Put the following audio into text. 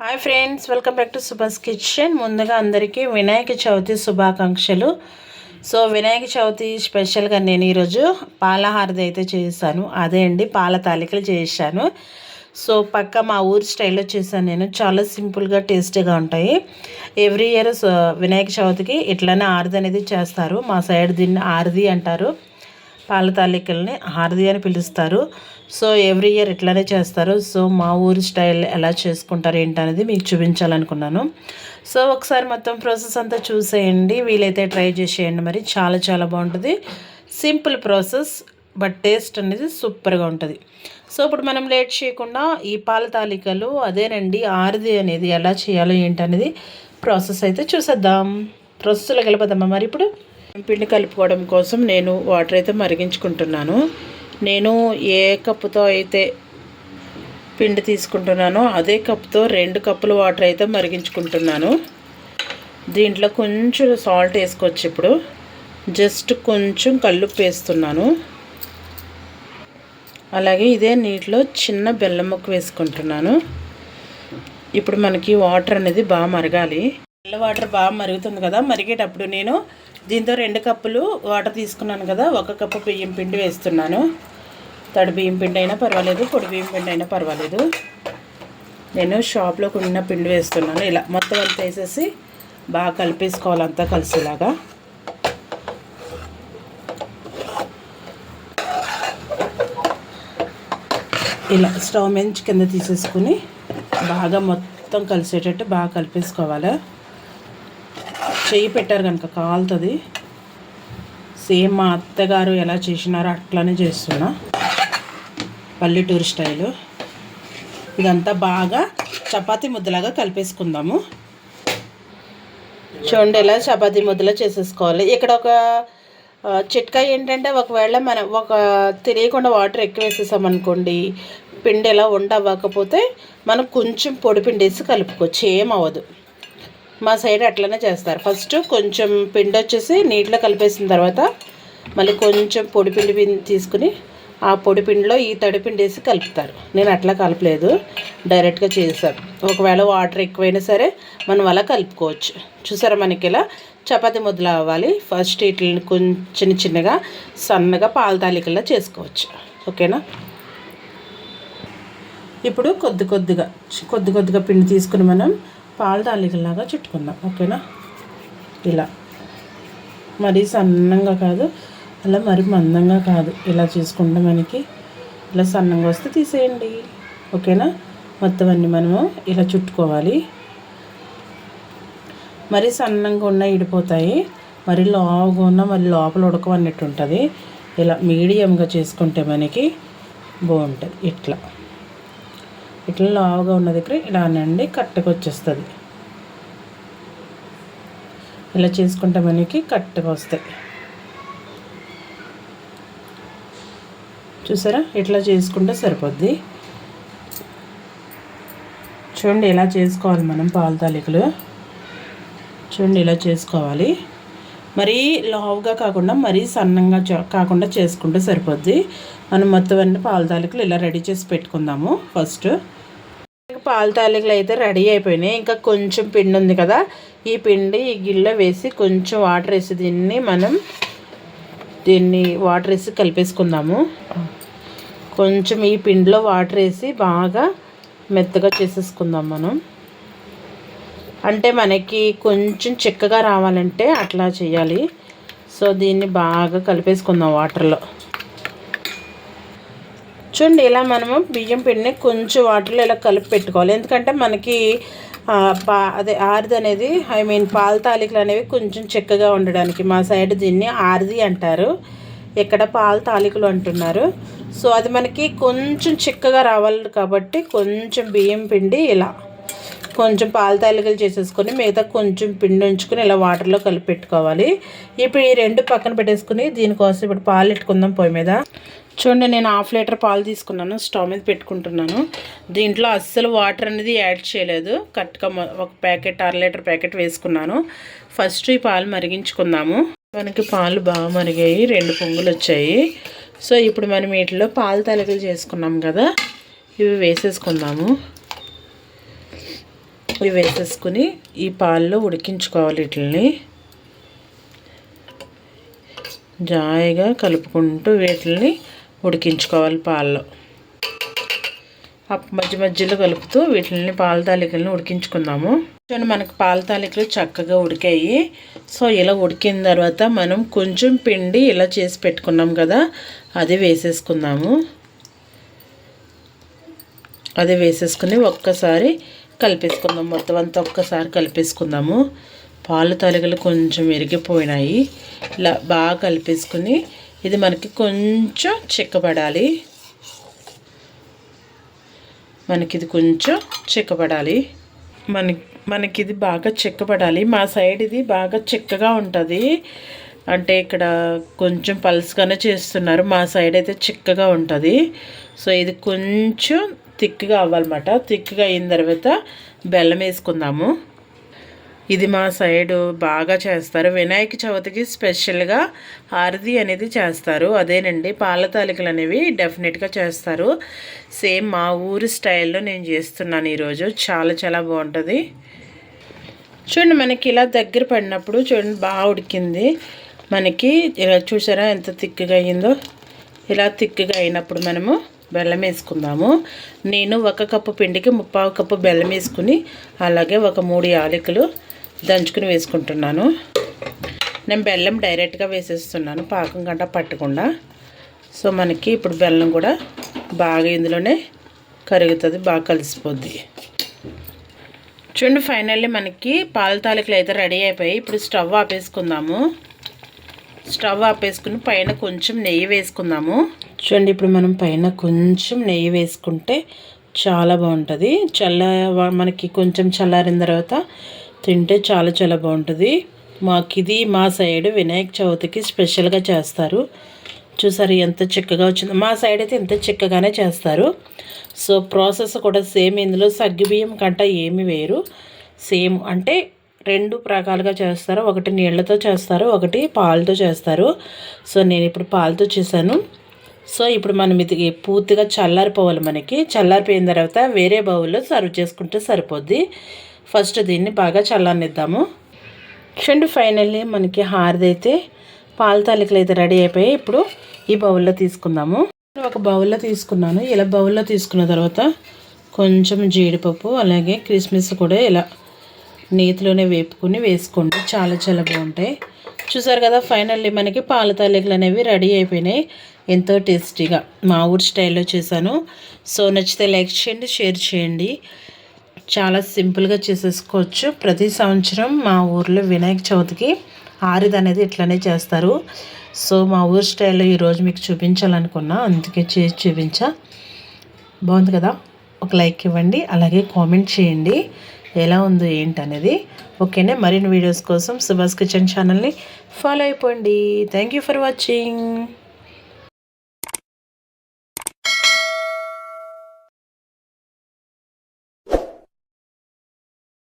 Hi friends welcome back to Subhash kitchen ముందుగా అందరికీ వినాయక చవితి శుభాకాంక్షలు. సో వినాయక చవితి స్పెషల్గా నేను ఈరోజు పాలహారది అయితే చేశాను. అదే అండి పాల తాలికలు చేశాను. సో పక్క మా ఊరి స్టైల్లో చేశాను నేను. చాలా సింపుల్గా టేస్టీగా ఉంటాయి. ఎవ్రీ ఇయర్ వినాయక చవితికి ఇట్లానే ఆరది అనేది చేస్తారు. మా సైడ్ దీన్ని ఆరది అంటారు. పాల తాలికల్ని హారది అని పిలుస్తారు. సో ఎవ్రీ ఇయర్ ఇట్లానే చేస్తారు. సో మా ఊరి స్టైల్ ఎలా చేసుకుంటారు ఏంటనేది మీకు చూపించాలనుకున్నాను. సో ఒకసారి మొత్తం ప్రాసెస్ అంతా చూసేయండి. వీలైతే ట్రై చేసేయండి. మరి చాలా చాలా బాగుంటుంది. సింపుల్ ప్రాసెస్ బట్ టేస్ట్ అనేది సూపర్గా ఉంటుంది. సో ఇప్పుడు మనం లేట్ చేయకుండా ఈ పాల తాలికలు అదేనండి ఆరిది అనేది ఎలా చేయాలో ఏంటనేది ప్రాసెస్ అయితే చూసేద్దాం. ప్రాసెస్లోకి వెళ్ళిపోదామా మరి ఇప్పుడు? పిండి కలుపుకోవడం కోసం నేను వాటర్ అయితే మరిగించుకుంటున్నాను. నేను ఏ కప్పుతో అయితే పిండి తీసుకుంటున్నానో అదే కప్తో రెండు కప్పులు వాటర్ అయితే మరిగించుకుంటున్నాను. దీంట్లో కొంచెం సాల్ట్ వేసుకోవచ్చు ఇప్పుడు. జస్ట్ కొంచెం కళ్ళు వేస్తున్నాను. అలాగే ఇదే నీటిలో చిన్న బెల్లం ముక్క వేసుకుంటున్నాను. ఇప్పుడు మనకి వాటర్ అనేది బాగా మరగాలి. బెల్ల వాటర్ బాగా మరుగుతుంది కదా మరిగేటప్పుడు నేను దీంతో రెండు కప్పులు వాటర్ తీసుకున్నాను కదా ఒక కప్పు బియ్యం పిండి వేస్తున్నాను. తడి బియ్యం పిండి అయినా పర్వాలేదు పొడి బియ్యం పిండి అయినా పర్వాలేదు. నేను షాప్లో కొన్న పిండి వేస్తున్నాను. ఇలా మొత్తం అంతా వేసేసి బాగా కలిపేసుకోవాలంతా కలిసేలాగా. ఇలా స్టవ్ మీద కింద తీసేసుకుని బాగా మొత్తం కలిసేటట్టు బాగా కలిపేసుకోవాలి. చెయ్యి పెట్టారు కనుక కాలుతుంది. సేమ్ మా అత్తగారు ఎలా చేసినారో అట్లానే చేస్తున్నా. పల్లెటూరు స్టైలు. ఇదంతా బాగా చపాతీ ముద్దలాగా కలిపేసుకుందాము. చూడండి ఎలా చపాతీ ముద్దలా చేసేసుకోవాలి. ఇక్కడ ఒక చిట్కా ఏంటంటే ఒకవేళ మనం ఒక తెలియకుండా వాటర్ ఎక్కువ వేసేసామనుకోండి పిండి ఎలా ఉండవ్వకపోతే మనం కొంచెం పొడి పిండి వేసి కలుపుకోవచ్చు ఏమవ్వదు మా సైడ్ అట్లనే చేస్తారు. ఫస్ట్ కొంచెం పిండి వచ్చేసి నీటిలో కలిపేసిన తర్వాత మళ్ళీ కొంచెం పొడి పిండి తీసుకుని ఆ పొడి పిండిలో ఈ తడి పిండి వేసి కలుపుతారు. నేను అట్లా కలపలేదు. డైరెక్ట్గా చేశాను. ఒకవేళ వాటర్ ఎక్కువైనా సరే మనం అలా కలుపుకోవచ్చు. చూసారా మనకి ఇలా చపాతి ముద్దలు అవ్వాలి. ఫస్ట్ వీటిని కొంచెం చిన్నగా సన్నగా పాల తాలికల్లా చేసుకోవచ్చు. ఓకేనా? ఇప్పుడు కొద్ది కొద్దిగా కొద్ది కొద్దిగా పిండి తీసుకుని మనం పాల తాలికలాగా చుట్టుకుందాం ఓకేనా? ఇలా. మరీ సన్నంగా కాదు అలా మరి మందంగా కాదు. ఇలా చేసుకుంటే మనకి ఇలా సన్నంగా వస్తే తీసేయండి ఓకేనా? మొత్తం అన్నీ మనము ఇలా చుట్టుకోవాలి. మరి సన్నంగా ఉన్న ఇడిపోతాయి. మరి లావుగా ఉన్న మరి లోపల ఉడకమన్నట్టు ఉంటుంది. ఇలా మీడియంగా చేసుకుంటే మనకి బాగుంటుంది. ఇట్లా. ఇట్లా లావుగా ఉన్న దగ్గర ఇలా అనండి కట్టకు వచ్చేస్తుంది. ఇలా చేసుకుంటే మనకి కట్టగా వస్తాయి. చూసారా? ఇట్లా చేసుకుంటే సరిపోద్ది. చూడండి ఇలా చేసుకోవాలి మనం పాల తాలికలు. చూడండి ఇలా చేసుకోవాలి. మరీ లావుగా కాకుండా మరీ సన్నంగా కాకుండా చేసుకుంటే సరిపోద్ది. మనం మొత్తం అన్ని పాల తాలికలు ఇలా రెడీ చేసి పెట్టుకుందాము ఫస్ట్. పాల తాలికలు అయితే రెడీ అయిపోయినాయి. ఇంకా కొంచెం పిండి ఉంది కదా ఈ పిండి ఈ గిన్నెలో వేసి కొంచెం వాటర్ వేసి దీన్ని మనం దీన్ని వాటర్ వేసి కలిపేసుకుందాము. కొంచెం ఈ పిండిలో వాటర్ వేసి బాగా మెత్తగా చేసేసుకుందాం మనం. అంటే మనకి కొంచెం చిక్కగా రావాలంటే అట్లా చేయాలి. సో దీన్ని బాగా కలిపేసుకుందాం వాటర్లో. చూడండి ఇలా మనము బియ్యం పిండిని కొంచెం వాటర్లో ఇలా కలిపి పెట్టుకోవాలి. ఎందుకంటే మనకి పా అదే ఆరిది అనేది ఐ మీన్ పాల తాలికలు అనేవి కొంచెం చిక్కగా ఉండడానికి. మా సైడ్ దీన్ని ఆరిది అంటారు. ఇక్కడ పాల తాలికలు అంటున్నారు. సో అది మనకి కొంచెం చిక్కగా రావాలి కాబట్టి కొంచెం బియ్యం పిండి ఇలా కొంచెం పాల తాలికలు చేసేసుకొని మిగతా కొంచెం పిండి ఉంచుకొని ఇలా వాటర్లో కలిపి పెట్టుకోవాలి. ఇప్పుడు ఈ రెండు పక్కన పెట్టేసుకుని దీనికోసం ఇప్పుడు పాలు పెట్టుకుందాం పొయ్యి మీద. చూడండి నేను హాఫ్ లీటర్ పాలు తీసుకున్నాను స్టవ్ మీద పెట్టుకుంటున్నాను. దీంట్లో అస్సలు వాటర్ అనేది యాడ్ చేయలేదు. కరెక్ట్గా ఒక ప్యాకెట్ అర లీటర్ ప్యాకెట్ వేసుకున్నాను. ఫస్ట్ ఈ పాలు మరిగించుకుందాము. మనకి పాలు బాగా మరిగాయి రెండు పొంగులు వచ్చాయి. సో ఇప్పుడు మనం వీటిలో పాలు తలకలు చేసుకున్నాం కదా ఇవి వేసేసుకుందాము. ఇవి వేసేసుకుని ఈ పాల్లో ఉడికించుకోవాలి వీటిని జాయిగా కలుపుకుంటూ వీటిని ఉడికించుకోవాలి పాల్లో. మధ్య మధ్యలో కలుపుతూ వీటిని పాల తాలికలను ఉడికించుకుందాము. చూడండి మనకు పాల తాలికలు చక్కగా ఉడికాయి. సో ఇలా ఉడికిన తర్వాత మనం కొంచెం పిండి ఇలా చేసి పెట్టుకున్నాం కదా అది వేసేసుకుందాము. అది వేసేసుకుని ఒక్కసారి కలిపేసుకుందాం. మొత్తం అంతా ఒక్కసారి కలిపేసుకుందాము. పాలు తాలికలు కొంచెం విరిగిపోయినాయి. ఇలా బాగా కలిపేసుకుని ఇది మనకి కొంచెం చిక్కబడాలి. మనకి ఇది కొంచెం చిక్కబడాలి. మన మనకి ఇది బాగా చిక్కబడాలి. మా సైడ్ ఇది బాగా చిక్కగా ఉంటుంది. అంటే ఇక్కడ కొంచెం పల్స్గానే చేస్తున్నారు. మా సైడ్ అయితే చిక్కగా ఉంటుంది. సో ఇది కొంచెం థిక్గా అవ్వాలన్నమాట. థిక్గా అయిన తర్వాత బెల్లం వేసుకుందాము. ఇది మా సైడు బాగా చేస్తారు. వినాయక చవితికి స్పెషల్గా హారతి అనేది చేస్తారు. అదేనండి పాల తాలికలు అనేవి డెఫినెట్గా చేస్తారు. సేమ్ మా ఊరి స్టైల్లో నేను చేస్తున్నాను ఈరోజు. చాలా చాలా బాగుంటుంది. చూడండి మనకి ఇలా దగ్గర పడినప్పుడు చూడండి బాగా ఉడికింది. మనకి ఇలా చూసారా ఎంత థిక్గా అయ్యిందో ఇలా థిక్గా అయినప్పుడు మనము బెల్లం వేసుకుందాము. నేను ఒక కప్పు పిండికి ముప్పావు కప్పు బెల్లం వేసుకుని అలాగే ఒక మూడు యాలకులు దంచుకుని వేసుకుంటున్నాను. నేను బెల్లం డైరెక్ట్గా వేసేస్తున్నాను పాకం గంట పట్టకుండా. సో మనకి ఇప్పుడు బెల్లం కూడా బాగా ఇందులోనే కరుగుతుంది బాగా కలిసిపోద్ది. చూడండి ఫైనల్లీ మనకి పాల తాలికలు అయితే రెడీ అయిపోయి ఇప్పుడు స్టవ్ ఆపేసుకుందాము. స్టవ్ ఆపేసుకుని పైన కొంచెం నెయ్యి వేసుకుందాము. చూడండి ఇప్పుడు మనం పైన కొంచెం నెయ్యి వేసుకుంటే చాలా బాగుంటుంది. చల్ల మనకి కొంచెం చల్లారిన తర్వాత తింటే చాలా చాలా బాగుంటుంది. మాకు ఇది మా సైడ్ వినాయక చవితికి స్పెషల్గా చేస్తారు. చూసారు ఎంత చిక్కగా వచ్చిందో. మా సైడ్ అయితే ఎంత చిక్కగానే చేస్తారు. సో ప్రాసెస్ కూడా సేమ్ ఇందులో సగ్గిబియ్యం కంట ఏమి వేరు. సేమ్ అంటే రెండు ప్రకాలుగా చేస్తారు. ఒకటి నీళ్ళతో చేస్తారు ఒకటి పాలతో చేస్తారు. సో నేను ఇప్పుడు పాలతో చేశాను. సో ఇప్పుడు మనం ఇది పూర్తిగా చల్లారిపోవాలి మనకి. చల్లారిపోయిన తర్వాత వేరే బౌల్లో సర్వ్ చేసుకుంటే సరిపోద్ది. ఫస్ట్ దీన్ని బాగా చల్లనిద్దాము చూడండి ఫైనల్లీ మనకి హారదైతే పాల తాలికలు అయితే రెడీ అయిపోయి ఇప్పుడు ఈ బౌల్లో తీసుకుందాము. ఒక బౌల్లో తీసుకున్నాను. ఇలా బౌల్లో తీసుకున్న తర్వాత కొంచెం జీడిపప్పు అలాగే క్రిస్మస్ కూడా ఇలా నేతిలోనే వేపుకొని వేసుకోండి. చాలా చాలా బాగుంటాయి. చూసారు కదా ఫైనల్లీ మనకి పాల తాలికలు అనేవి రెడీ అయిపోయినాయి. ఎంతో టేస్టీగా మా ఊరి స్టైల్లో చేశాను. సో నచ్చితే లైక్ చేయండి షేర్ చేయండి. చాలా సింపుల్గా చేసేసుకోవచ్చు. ప్రతి సంవత్సరం మా ఊర్లో వినాయక చవితికి ఆరిది అనేది ఇట్లనే చేస్తారు. సో మా ఊరు స్టైల్లో ఈరోజు మీకు చూపించాలనుకున్నా అందుకే చేసి చూపించా. బాగుంది కదా? ఒక లైక్ ఇవ్వండి అలాగే కామెంట్ చేయండి. ఎలా ఉందో ఏంటనేది. ఓకేనే? మరిన్ని వీడియోస్ కోసం సుభాష్ కిచెన్ ఛానల్ని ఫాలో అయిపోండి. Thank you for watching.